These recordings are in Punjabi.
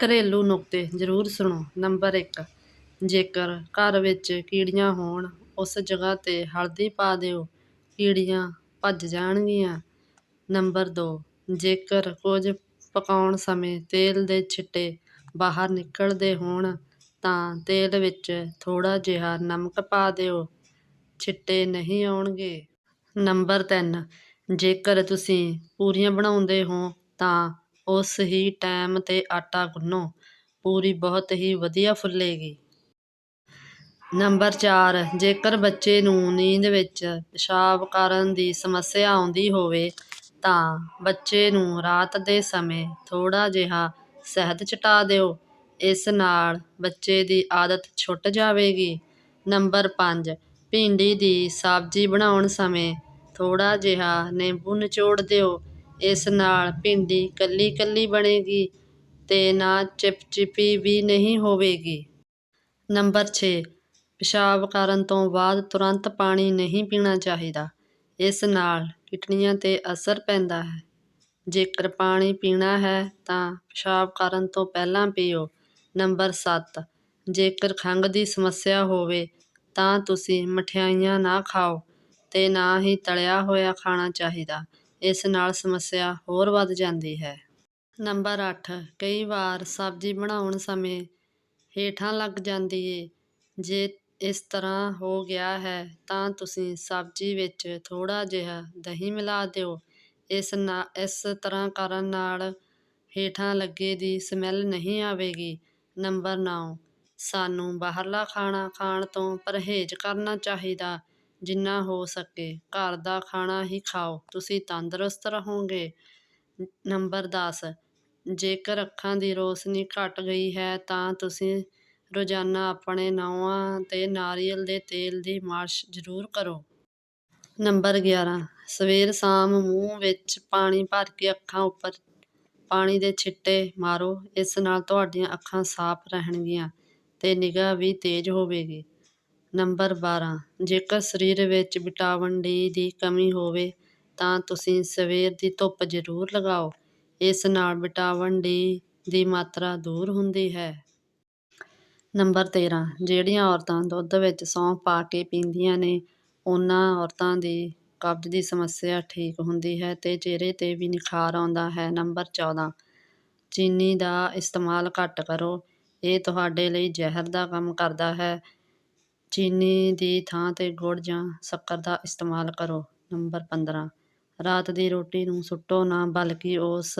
ਘਰੇਲੂ ਨੁਕਤੇ ਜ਼ਰੂਰ ਸੁਣੋ। ਨੰਬਰ 1 ਜੇਕਰ ਘਰ ਵਿੱਚ ਕੀੜੀਆਂ ਹੋਣ, ਉਸ ਜਗ੍ਹਾ 'ਤੇ ਹਲਦੀ ਪਾ ਦਿਓ, ਕੀੜੀਆਂ ਭੱਜ ਜਾਣਗੀਆਂ। ਨੰਬਰ 2 ਜੇਕਰ ਕੁਝ ਪਕਾਉਣ ਸਮੇਂ ਤੇਲ ਦੇ ਛਿੱਟੇ ਬਾਹਰ ਨਿਕਲਦੇ ਹੋਣ, ਤਾਂ ਤੇਲ ਵਿੱਚ ਥੋੜ੍ਹਾ ਜਿਹਾ ਨਮਕ ਪਾ ਦਿਓ। ਛਿੱਟੇ ਨਹੀਂ ਆਉਣਗੇ। ਨੰਬਰ 3 ਜੇਕਰ ਤੁਸੀਂ ਪੂਰੀਆਂ ਬਣਾਉਂਦੇ ਹੋ, ਤਾਂ ਉਸ ਹੀ ਟਾਈਮ 'ਤੇ ਆਟਾ ਗੁੰਨੋ। ਪੂਰੀ ਬਹੁਤ ਹੀ ਵਧੀਆ ਫੁੱਲੇਗੀ। ਨੰਬਰ 4 ਜੇਕਰ ਬੱਚੇ ਨੂੰ ਨੀਂਦ ਵਿੱਚ ਪਿਸ਼ਾਬ ਕਰਨ ਦੀ ਸਮੱਸਿਆ ਆਉਂਦੀ ਹੋਵੇ, ਤਾਂ ਬੱਚੇ ਨੂੰ ਰਾਤ ਦੇ ਸਮੇਂ ਥੋੜ੍ਹਾ ਜਿਹਾ ਸ਼ਹਿਦ ਚਟਾ ਦਿਓ। ਇਸ ਨਾਲ ਬੱਚੇ ਦੀ ਆਦਤ ਛੁੱਟ ਜਾਵੇਗੀ। ਨੰਬਰ 5 ਭਿੰਡੀ ਦੀ ਸਬਜ਼ੀ ਬਣਾਉਣ ਸਮੇਂ ਥੋੜ੍ਹਾ ਜਿਹਾ ਨਿੰਬੂ ਨਿਚੋੜ ਦਿਓ। ਇਸ ਨਾਲ ਭਿੰਡੀ ਕੱਲੀ ਕੱਲੀ ਬਣੇਗੀ ਤੇ ਨਾ ਚਿਪਚਿਪੀ ਵੀ ਨਹੀਂ ਹੋਵੇਗੀ। ਨੰਬਰ 6 ਪਿਸ਼ਾਬ ਕਰਨ ਤੋਂ ਬਾਅਦ ਤੁਰੰਤ ਪਾਣੀ ਨਹੀਂ ਪੀਣਾ ਚਾਹੀਦਾ। ਇਸ ਨਾਲ ਕਿਡਨੀਆਂ 'ਤੇ ਅਸਰ ਪੈਂਦਾ ਹੈ। ਜੇਕਰ ਪਾਣੀ ਪੀਣਾ ਹੈ ਤਾਂ ਪਿਸ਼ਾਬ ਕਰਨ ਤੋਂ ਪਹਿਲਾਂ ਪੀਓ। ਨੰਬਰ 7 ਜੇਕਰ ਖੰਘ ਦੀ ਸਮੱਸਿਆ ਹੋਵੇ ਤਾਂ ਤੁਸੀਂ ਮਠਿਆਈਆਂ ਨਾ ਖਾਓ ਤੇ ਨਾ ਹੀ ਤਲਿਆ ਹੋਇਆ ਖਾਣਾ ਚਾਹੀਦਾ। ਇਸ ਨਾਲ ਸਮੱਸਿਆ ਹੋਰ ਵੱਧ ਜਾਂਦੀ ਹੈ। ਨੰਬਰ 8 ਕਈ ਵਾਰ ਸਬਜ਼ੀ ਬਣਾਉਣ ਸਮੇਂ ਹੇਠਾਂ ਲੱਗ ਜਾਂਦੀ ਏ। ਜੇ ਇਸ ਤਰ੍ਹਾਂ ਹੋ ਗਿਆ ਹੈ ਤਾਂ ਤੁਸੀਂ ਸਬਜ਼ੀ ਵਿੱਚ ਥੋੜ੍ਹਾ ਜਿਹਾ ਦਹੀਂ ਮਿਲਾ ਦਿਓ। ਇਸ ਨਾ, ਇਸ ਤਰ੍ਹਾਂ ਕਰਨ ਨਾਲ ਹੇਠਾਂ ਲੱਗੇ ਦੀ ਸਮੈਲ ਨਹੀਂ ਆਵੇਗੀ। ਨੰਬਰ 9 ਸਾਨੂੰ ਬਾਹਰਲਾ ਖਾਣਾ ਖਾਣ ਤੋਂ ਪਰਹੇਜ਼ ਕਰਨਾ ਚਾਹੀਦਾ। ਜਿੰਨਾ ਹੋ ਸਕੇ, ਘਰ ਦਾ ਖਾਣਾ ਹੀ ਖਾਓ। ਤੁਸੀਂ ਤੰਦਰੁਸਤ ਰਹੋਗੇ। ਨੰਬਰ 10 ਜੇਕਰ ਅੱਖਾਂ ਦੀ ਰੋਸ਼ਨੀ ਘਟ ਗਈ ਹੈ ਤਾਂ ਤੁਸੀਂ ਰੋਜ਼ਾਨਾ ਆਪਣੇ ਨਹੁੰਆਂ 'ਤੇ ਨਾਰੀਅਲ ਦੇ ਤੇਲ ਦੀ ਮਾਲਿਸ਼ ਜ਼ਰੂਰ ਕਰੋ। ਨੰਬਰ 11 ਸਵੇਰ ਸ਼ਾਮ ਮੂੰਹ ਵਿੱਚ ਪਾਣੀ ਭਰ ਕੇ ਅੱਖਾਂ ਉੱਪਰ ਪਾਣੀ ਦੇ ਛਿੱਟੇ ਮਾਰੋ। ਇਸ ਨਾਲ ਤੁਹਾਡੀਆਂ ਅੱਖਾਂ ਸਾਫ਼ ਰਹਿਣਗੀਆਂ ਤੇ ਨਿਗਾਹ ਵੀ ਤੇਜ਼ ਹੋਵੇਗੀ। ਨੰਬਰ 12 ਜੇਕਰ ਸਰੀਰ ਵਿੱਚ ਵਿਟਾਮਿਨ ਡੀ ਦੀ ਕਮੀ ਹੋਵੇ, ਤਾਂ ਤੁਸੀਂ ਸਵੇਰ ਦੀ ਧੁੱਪ ਜ਼ਰੂਰ ਲਗਾਓ। ਇਸ ਨਾਲ ਵਿਟਾਮਿਨ ਡੀ ਦੀ ਮਾਤਰਾ ਦੂਰ ਹੁੰਦੀ ਹੈ। ਨੰਬਰ 13 ਜਿਹੜੀਆਂ ਔਰਤਾਂ ਦੁੱਧ ਵਿੱਚ ਸੌਂਫ ਪਾ ਕੇ ਪੀਂਦੀਆਂ ਨੇ, ਉਹਨਾਂ ਔਰਤਾਂ ਦੀ ਕਬਜ਼ ਦੀ ਸਮੱਸਿਆ ਠੀਕ ਹੁੰਦੀ ਹੈ ਤੇ ਚਿਹਰੇ 'ਤੇ ਵੀ ਨਿਖਾਰ ਆਉਂਦਾ ਹੈ। ਨੰਬਰ 14 ਚੀਨੀ ਦਾ ਇਸਤੇਮਾਲ ਘੱਟ ਕਰੋ। ਇਹ ਤੁਹਾਡੇ ਲਈ ਜ਼ਹਿਰ ਦਾ ਕੰਮ ਕਰਦਾ ਹੈ। ਚੀਨੀ ਦੀ ਥਾਂ 'ਤੇ ਗੁੜ ਜਾਂ ਸ਼ੱਕਰ ਦਾ ਇਸਤੇਮਾਲ ਕਰੋ। ਨੰਬਰ 15 ਰਾਤ ਦੀ ਰੋਟੀ ਨੂੰ ਸੁੱਟੋ ਨਾ, ਬਲਕਿ ਉਸ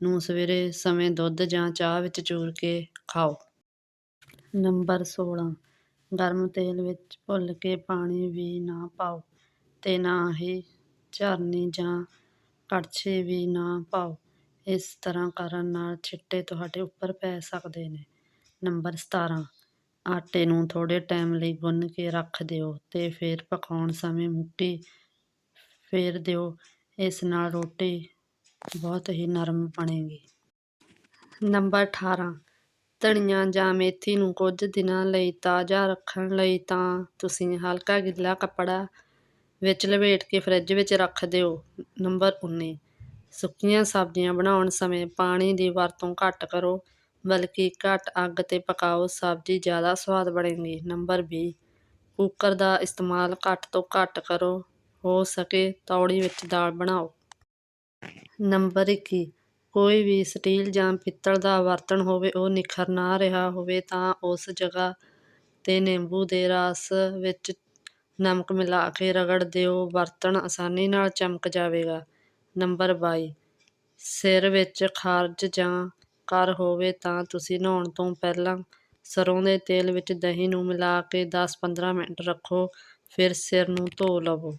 ਨੂੰ ਸਵੇਰੇ ਸਮੇਂ ਦੁੱਧ ਜਾਂ ਚਾਹ ਵਿੱਚ ਚੂਰ ਕੇ ਖਾਓ। ਨੰਬਰ 16 ਗਰਮ ਤੇਲ ਵਿੱਚ ਭੁੱਲ ਕੇ ਪਾਣੀ ਵੀ ਨਾ ਪਾਓ ਅਤੇ ਨਾ ਹੀ ਝਰਨੀ ਜਾਂ ਕੜਛੀ ਵੀ ਨਾ ਪਾਓ। ਇਸ ਤਰ੍ਹਾਂ ਕਰਨ ਨਾਲ ਛਿੱਟੇ ਤੁਹਾਡੇ ਉੱਪਰ ਪੈ ਸਕਦੇ ਨੇ। ਨੰਬਰ 17 ਆਟੇ ਨੂੰ ਥੋੜ੍ਹੇ ਟਾਈਮ ਲਈ ਗੁੰਨ ਕੇ ਰੱਖ ਦਿਓ ਅਤੇ ਫਿਰ ਪਕਾਉਣ ਸਮੇਂ ਮੁੱਠੀ ਫੇਰ ਦਿਓ। ਇਸ ਨਾਲ ਰੋਟੀ ਬਹੁਤ ਹੀ ਨਰਮ ਬਣੇਗੀ। ਨੰਬਰ 18 ਧਨੀਆ ਜਾਂ ਮੇਥੀ ਨੂੰ ਕੁਝ ਦਿਨਾਂ ਲਈ ਤਾਜ਼ਾ ਰੱਖਣ ਲਈ ਤਾਂ ਤੁਸੀਂ ਹਲਕਾ ਗਿੱਲਾ ਕੱਪੜਾ ਵਿੱਚ ਲਪੇਟ ਕੇ ਫਰਿੱਜ ਵਿੱਚ ਰੱਖ ਦਿਓ। ਨੰਬਰ 19 ਸੁੱਕੀਆਂ ਸਬਜ਼ੀਆਂ ਬਣਾਉਣ ਸਮੇਂ ਪਾਣੀ ਦੀ ਵਰਤੋਂ ਘੱਟ ਕਰੋ। ਬਲਕਿ ਘੱਟ ਅੱਗ 'ਤੇ ਪਕਾਓ ਸਬਜ਼ੀ ਜ਼ਿਆਦਾ ਸਵਾਦ ਬਣੇਗੀ। ਨੰਬਰ 20 ਕੁੱਕਰ ਦਾ ਇਸਤੇਮਾਲ ਘੱਟ ਤੋਂ ਘੱਟ ਕਰੋ, ਹੋ ਸਕੇ ਤੌੜੀ ਵਿੱਚ ਦਾਲ ਬਣਾਓ। ਨੰਬਰ 21 ਕੋਈ ਵੀ ਸਟੀਲ ਜਾਂ ਪਿੱਤਲ ਦਾ ਬਰਤਨ ਹੋਵੇ ਉਹ ਨਿਖਰ ਨਾ ਰਿਹਾ ਹੋਵੇ ਤਾਂ ਉਸ ਜਗ੍ਹਾ 'ਤੇ ਨਿੰਬੂ ਦੇ ਰਸ ਵਿੱਚ ਨਮਕ ਮਿਲਾ ਕੇ ਰਗੜ ਦਿਓ। ਬਰਤਨ ਆਸਾਨੀ ਨਾਲ ਚਮਕ ਜਾਵੇਗਾ। ਨੰਬਰ 22 ਸਿਰ ਵਿੱਚ ਖਾਰਜ ਜਾਂ ਕਰ ਹੋਵੇ ਤਾਂ ਤੁਸੀਂ ਨਹਾਉਣ ਤੋਂ ਪਹਿਲਾਂ ਸਰ੍ਹੋਂ ਦੇ ਤੇਲ ਵਿੱਚ ਦਹੀਂ ਨੂੰ ਮਿਲਾ ਕੇ 10-15 ਮਿੰਟ ਰੱਖੋ, ਫਿਰ ਸਿਰ ਨੂੰ ਧੋ ਲਵੋ।